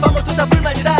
방법조차 불만이다.